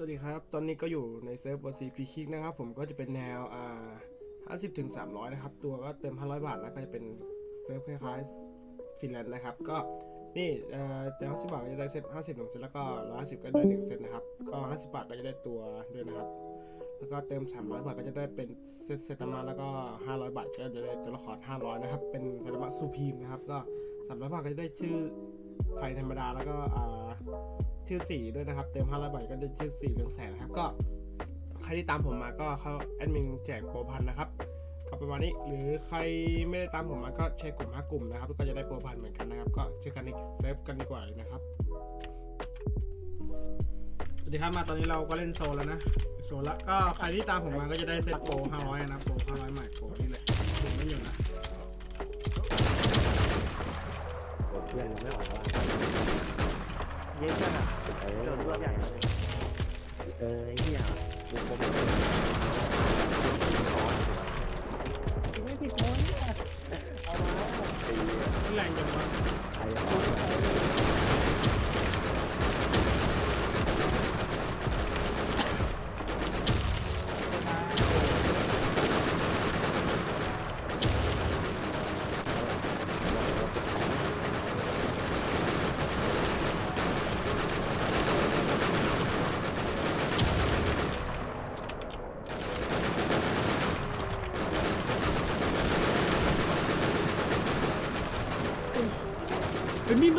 สวัสดีครับ ตอนนี้ก็อยู่ในเซิร์ฟวอซีฟรีคิกนะครับ ผมก็จะเป็นแนวอ่า50ถึง300นะครับ ตัวก็เต็ม500บาทแล้วก็จะเป็นเซิร์ฟคล้ายๆฟินแลนด์นะครับ ก็นี่เอ่อแต่50บาทก็จะได้เซต50หนึ่งเซตแล้วก็150ก็ได้1เซตนะครับ ก็50บาทก็จะได้ตัวด้วยนะครับ แล้วก็เติม300บาทก็จะได้เป็นเซตเซตมาแล้วก็500บาทก็จะได้ตัวละคร500นะครับ เป็นเซตามาซูพีมนะครับ ก็300บาทก็จะได้ชื่อไทยธรรมดาแล้วก็อ่า ชื่อสีด้วยนะครับ เต็ม500บาทก็ได้ชื่อสีเรืองแสงนะครับก็ใครที่ตามผมมาก็เข้าแอดมินแจกโปรพันนะครับก็ประมาณนี้หรือใครไม่ได้ตามผมมาก็แชร์กลุ่ม5กลุ่มนะครับก็จะได้โปรพันเหมือนกันนะครับ ก็เจอกันในเซฟกันดีกว่าเลยนะครับสวัสดีครับมาตอนนี้เราก็เล่นโซนแล้วนะโซนละก็ใครที่ตามผมมาก็จะได้เซตโปร500นะโปร500ใหม่โปรนี่แหละผมไม่อยู่นะเพื่อนไม่ออกว่า เยอะจังอะเออโดนรวบใหญ่เลยเออไอ้เหี้ยบุกผมไม่ผิดคนเอามาแรงจังวะ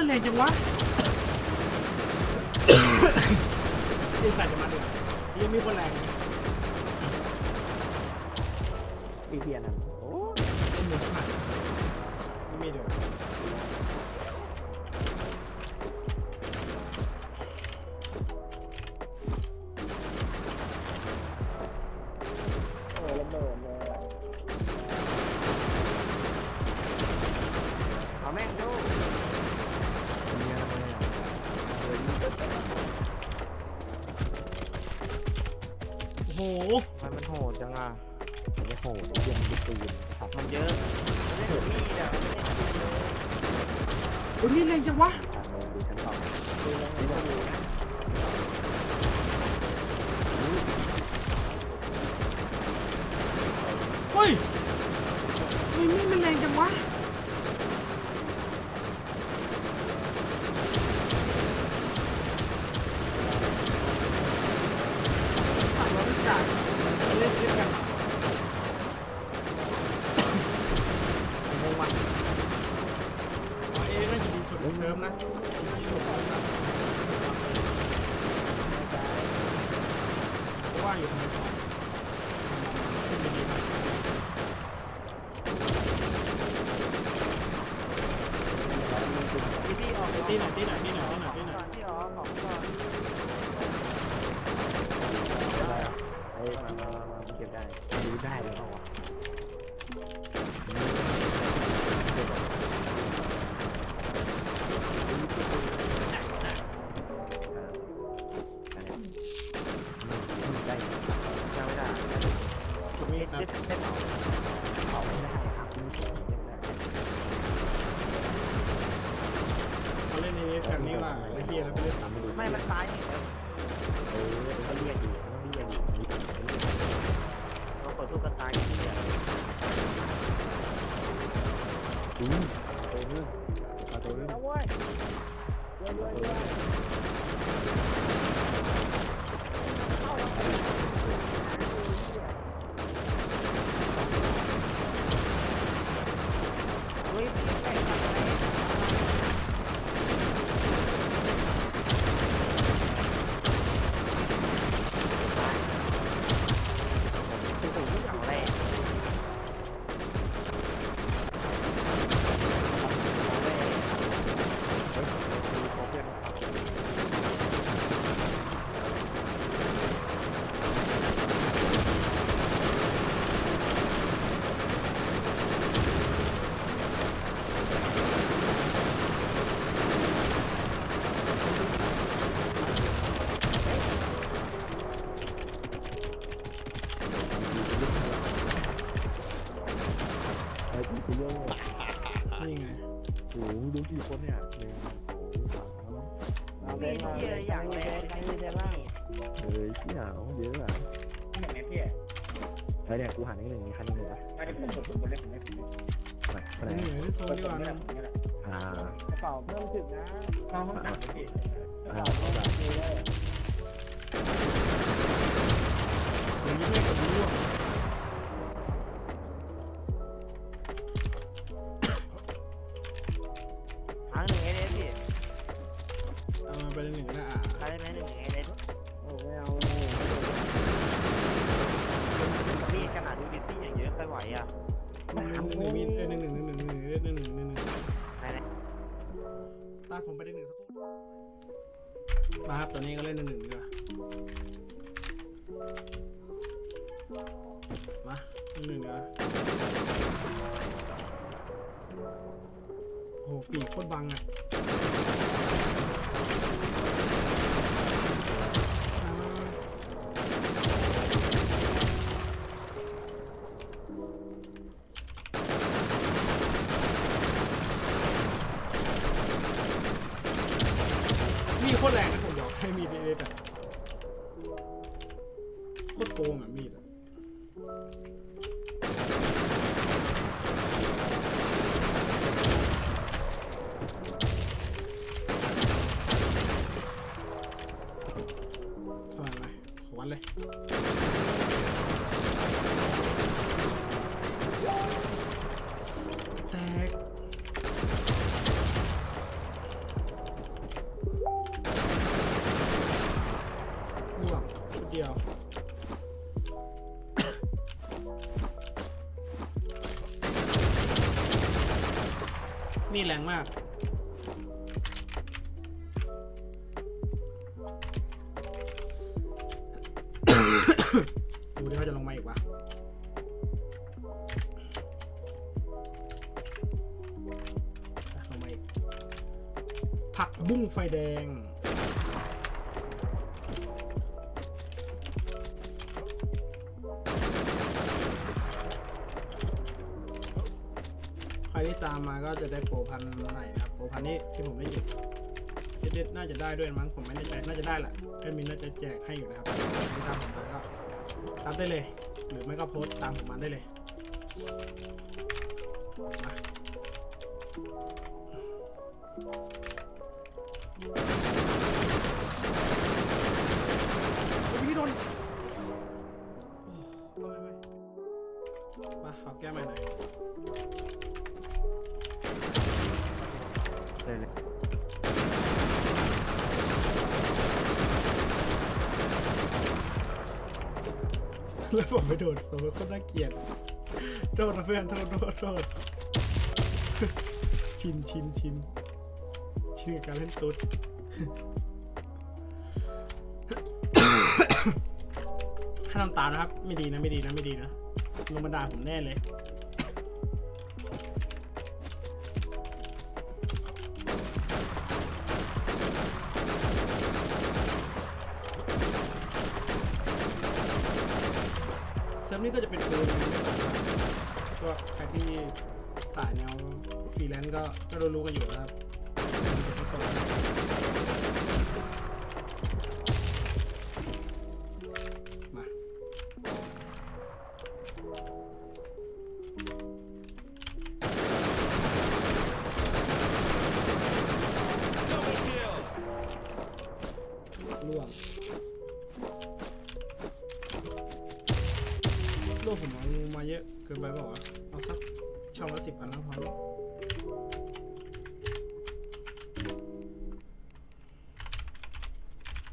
เป็นมีดมันแรงจังวะไอ้ใส่จะมาเดือดยังมีคนแรงปีเทียนอะโอ้ยมีขาดไม่มีเดือด โอ้ยมีดแรงจังวะ ทางโน้นดูชั้นสอง ดูยังไม่ได้ดูนะ เฮ้ยทำไมมีดมันแรงจังวะ ฝั่งเราไม่จ่ายเล่นเล่นกันงงว่ะอ๋อเอน่าจะดีสุดในเซิร์ฟนะ เพรา ถูกมีดนะเจ็ดเจ็ดเขาไม่ได้ครับคุณผู้ชมยังได้เขาเล่นในนี้กันนี่ว่าไอ้เฮียแล้วไปเล่นตามไม่ดูไม่มันตายนี่เออเขาเรียกอยู่เขาเรียกอยู่เราเปิดตู้กันตายอย่างเดีย ดึกนะทางมันหนักเลยผมยังไม่กดรู้ทางหนึ่งเลยพี่เออไปหนึ่งก็ไแรงมาก ดูดิว่าจะลงมาอีกวะอะลงมาอีกผักบุ้งไฟแดง โปรพันใหม่นะครับโปรพันนี้ที่ผมได้ยินเด็ดๆน่าจะได้ด้วยมั้งผมไม่แน่ใจน่าจะได้แหละแอดมินน่าจะแจกให้อยู่นะครับตามผมมาก็รับได้เลย หรือไม่ก็โพสต์ตามผมมาได้เลย แล้วผมไปโดนโซ่คนน่าเกลียดโทษนะเพื่อนโทษโทษโทษชินชินชินชินกับการเล่นตุ๊ดถ้าทำตามนะครับ ไม่ดีนะไม่ดีนะไม่ดีนะลงมาด่าผมแน่เลย เซิร์ฟนี้ก็จะเป็นปืนไม่ตกนก็ใครที่สายแนวฟรีแลนซ์ก็ก็รู้ๆกันอยู่นะครับ โลกผมเอามาเยอะเกินไปเปล่าวะเอาสักช่องละสิบอันแล้วพอแล้ว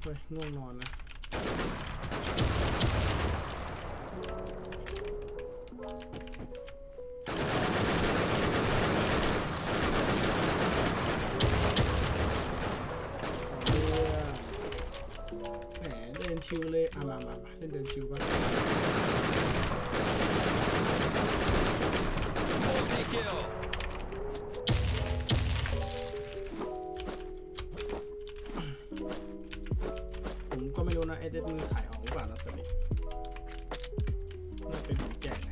เฮ้ยง่วงนอนนะแหมเดินชิวเลยอะมามามาเล่นเดินชิวบ้าง ผมก็ไม่รู้นะไอเด็ดมันขายออกหรือเปล่านะส่วนนี้น่าเป็นของแจกไง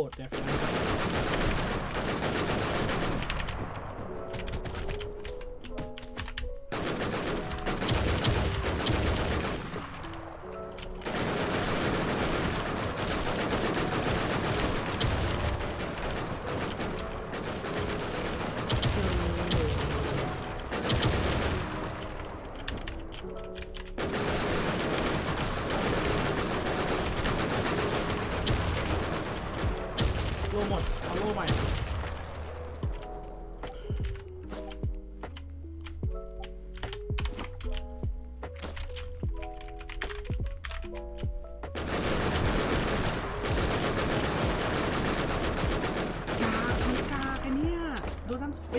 มีแต่คนโหดเ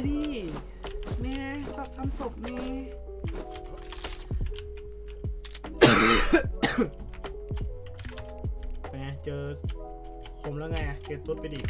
ดูซ้ำศพไปดิแม่ชอบซ้ำศพแม่เป็นไงเจอคมแล้วไงเจอตุ๊ดไปดิ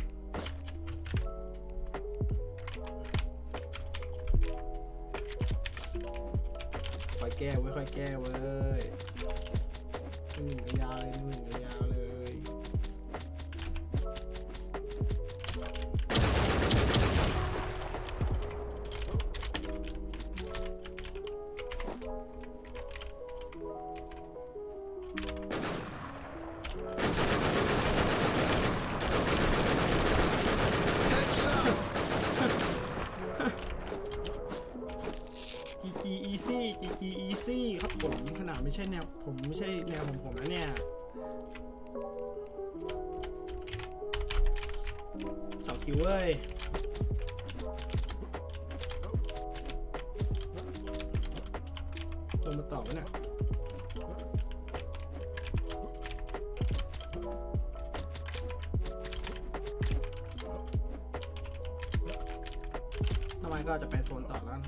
ทำไมก็จะไปโซนต่อแล้วกัน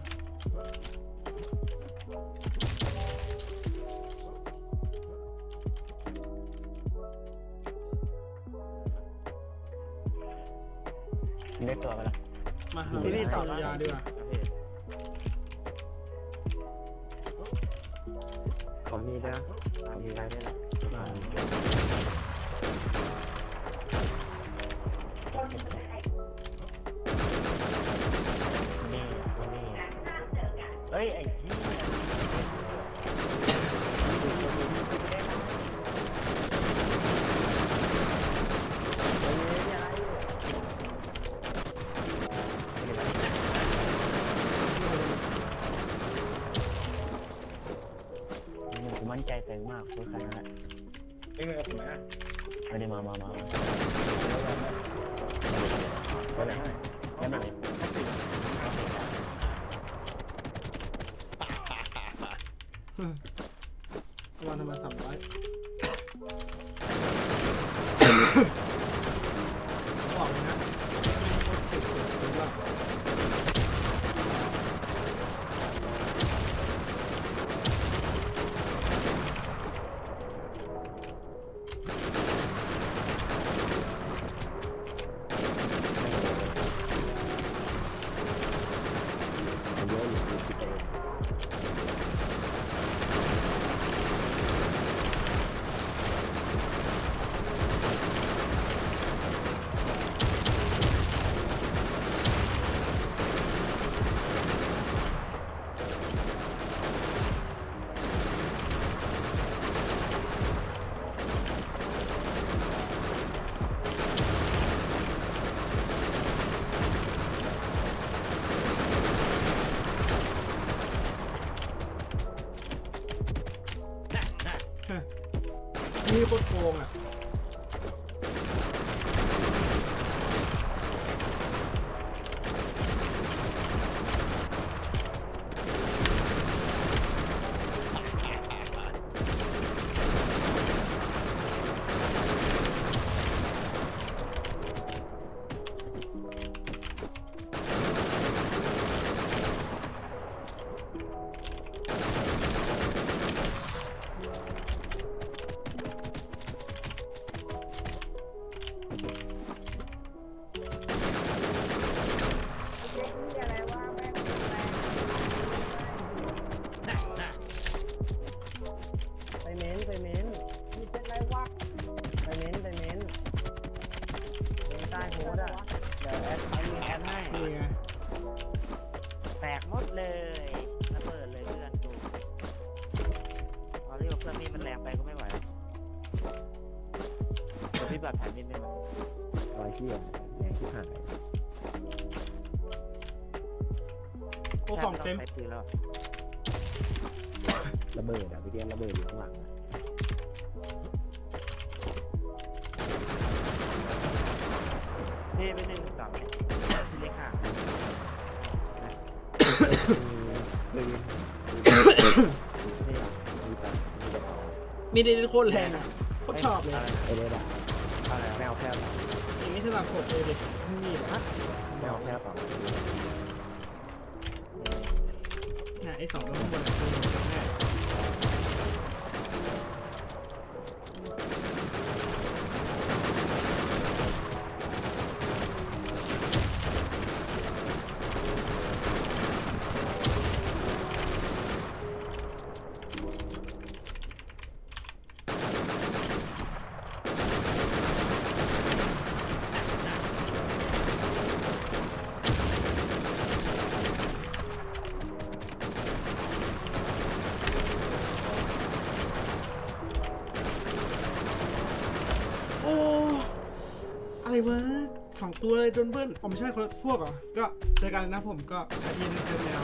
ได้ตัวไปแล้วมาหาที่นี่ต่ต่ออยาดีกว่า เฮ้ยไอ้ที่กูมั่นใจเต็มมากเพื่อใครนั่นแหละไม่เป็นกับผมนะไม่ได้มามามาไปไหนไปไหน วันทำไมสามร้อย เม้นไปเม้นนี่เป็นไรวะไปเม้นไปเม้นเป็นใต้โพสต์อะเดี๋ยวแอดไอ้แอดให้นี่ไงแตกหมดเลยระเบิดเลยเพื่อนกูตอนที่บอกเพื่อนนี่มันแรงไปก็ไม่ไหวเดี๋ยวพี่แบบแผ่นดินไม่ไหวรอยเชี่ยแรงที่หายโอ้ของเต็ม ใช้ปืนแล้วอะระเบิดอะพี่เดียนระเบิดอยู่ข้างหลัง อะพี่ไม่หนึ่งสองพี่เล็กห่างปืนนี่อะมีแต่มีแต่ขอมีเดนโคตรแรงอะโคตรชอบเลยเอเลดาอะไรแมวแพร่ต่อย่างนี้สำหรับผมเลยดินี่นะแมวแพร่ต่อเนี่ยไอ้สองตัวข้างบนเนี่ยคือแน่ เลยโดนเบิ้ลอ๋อไม่ใช่คนพวกเหรอก็เจอกันนะผมก็ใครที่ในเซิร์แนว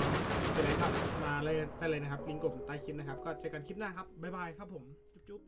เป็นไรครับมาเลยได้เลยนะครับลิงก์กดใต้คลิปนะครับ ก็เจอกันคลิปหน้าครับบ๊ายบายครับผมจุ๊บ